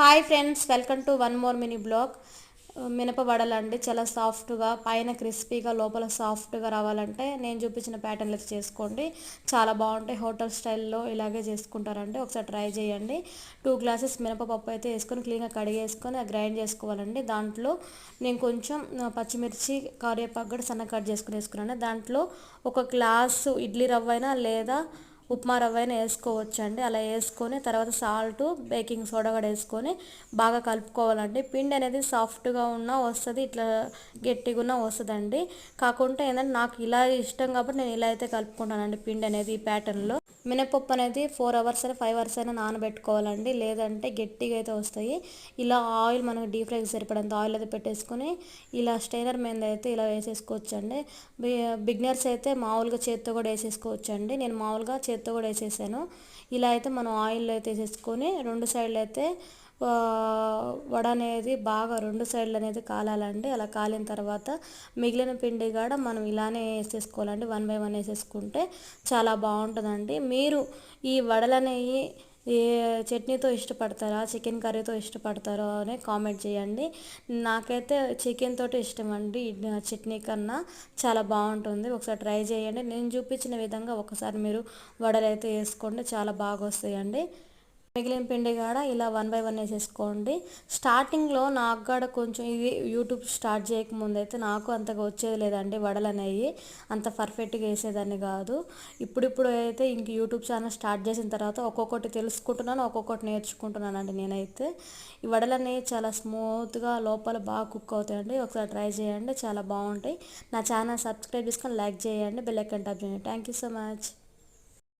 Hi friends welcome to one more mini blog మినపవడలండి చాలా సాఫ్ట్గా పైన క్రిస్పీగా లోపల సాఫ్ట్గా రావాలంటే నేను చూపించిన ప్యాటర్న్లు చేసుకోండి. చాలా బాగుంటాయి హోటల్ స్టైల్లో ఇలాగే చేసుకుంటారండి. ఒకసారి ట్రై చేయండి. టూ గ్లాసెస్ మినపప్పు అయితే వేసుకొని క్లీన్గా కడిగేసుకొని గ్రైండ్ చేసుకోవాలండి. దాంట్లో నేను కొంచెం పచ్చిమిర్చి కరివేపాకు కూడా సన్న కట్ చేసుకుని వేసుకున్నాను. దాంట్లో ఒక గ్లాసు ఇడ్లీ రవ్వ అయినా లేదా ఉప్మా రవ్వ అయినా అలా వేసుకొని తర్వాత సాల్ట్ బేకింగ్ సోడా కూడా వేసుకొని బాగా కలుపుకోవాలండి. పిండి అనేది సాఫ్ట్గా ఉన్నా వస్తుంది ఇట్లా గట్టిగా ఉన్నా వస్తుందండి. కాకుంటే ఏంటంటే నాకు ఇలా ఇష్టం కాబట్టి నేను ఇలా అయితే కలుపుకుంటానండి పిండి అనేది ఈ ప్యాటర్న్లో. మినపప్పు అనేది ఫోర్ అవర్స్ అయినా ఫైవ్ అవర్స్ అయినా నానబెట్టుకోవాలండి. లేదంటే గట్టిగా అయితే వస్తాయి. ఇలా ఆయిల్ మనకు డీప్ ఫ్రైకి సరిపడంత ఆయిల్ అయితే పెట్టేసుకొని ఇలా స్టైనర్ మీద అయితే ఇలా వేసేసుకోవచ్చు అండి బిగ్నర్స్ అయితే మామూలుగా చేత్తో కూడా వేసేసుకోవచ్చండి. నేను మామూలుగా చేత్తో కూడా వేసేసాను. ఇలా అయితే మనం ఆయిల్లో అయితే వేసేసుకొని రెండు సైడ్లు అయితే వడ అనేది బాగా రెండు సైడ్లు అనేది కాలాలండి. అలా కాలిన తర్వాత మిగిలిన పిండి కూడా మనం ఇలానే వేసేసుకోవాలండి. వన్ బై వన్ వేసేసుకుంటే చాలా బాగుంటుందండి. మీరు ఈ వడలనేవి ఏ చట్నీతో ఇష్టపడతారా చికెన్ కర్రీతో ఇష్టపడతారో అని కామెంట్ చేయండి. నాకైతే చికెన్ తోటి ఇష్టం అండి చట్నీ కన్నా చాలా బాగుంటుంది. ఒకసారి ట్రై చేయండి. నేను చూపించిన విధంగా ఒకసారి మీరు వడలు అయితే వేసుకోండి. చాలా బాగా వస్తాయండి మిగిలిన పిండి కాడ ఇలా వన్ బై వన్ వేసేసుకోండి. స్టార్టింగ్లో నాకు కూడా కొంచెం ఇది యూట్యూబ్ స్టార్ట్ చేయకముందు అయితే నాకు అంతగా వచ్చేది లేదండి వడలు అనేవి. అంత పర్ఫెక్ట్గా వేసేదాన్ని కాదు. ఇప్పుడిప్పుడు అయితే ఇంక యూట్యూబ్ ఛానల్ స్టార్ట్ చేసిన తర్వాత ఒక్కొక్కటి తెలుసుకుంటున్నాను ఒక్కొక్కటి నేర్చుకుంటున్నానండి నేనైతే. ఈ వడలు అనేవి చాలా స్మూత్గా లోపల బాగా కుక్ అవుతాయండి. ఒకసారి ట్రై చేయండి చాలా బాగుంటాయి. నా ఛానల్ సబ్స్క్రైబ్ చేసుకొని లైక్ చేయండి బెల్ ఐకాన్ ట్యాప్ చేయండి. Thank you so much.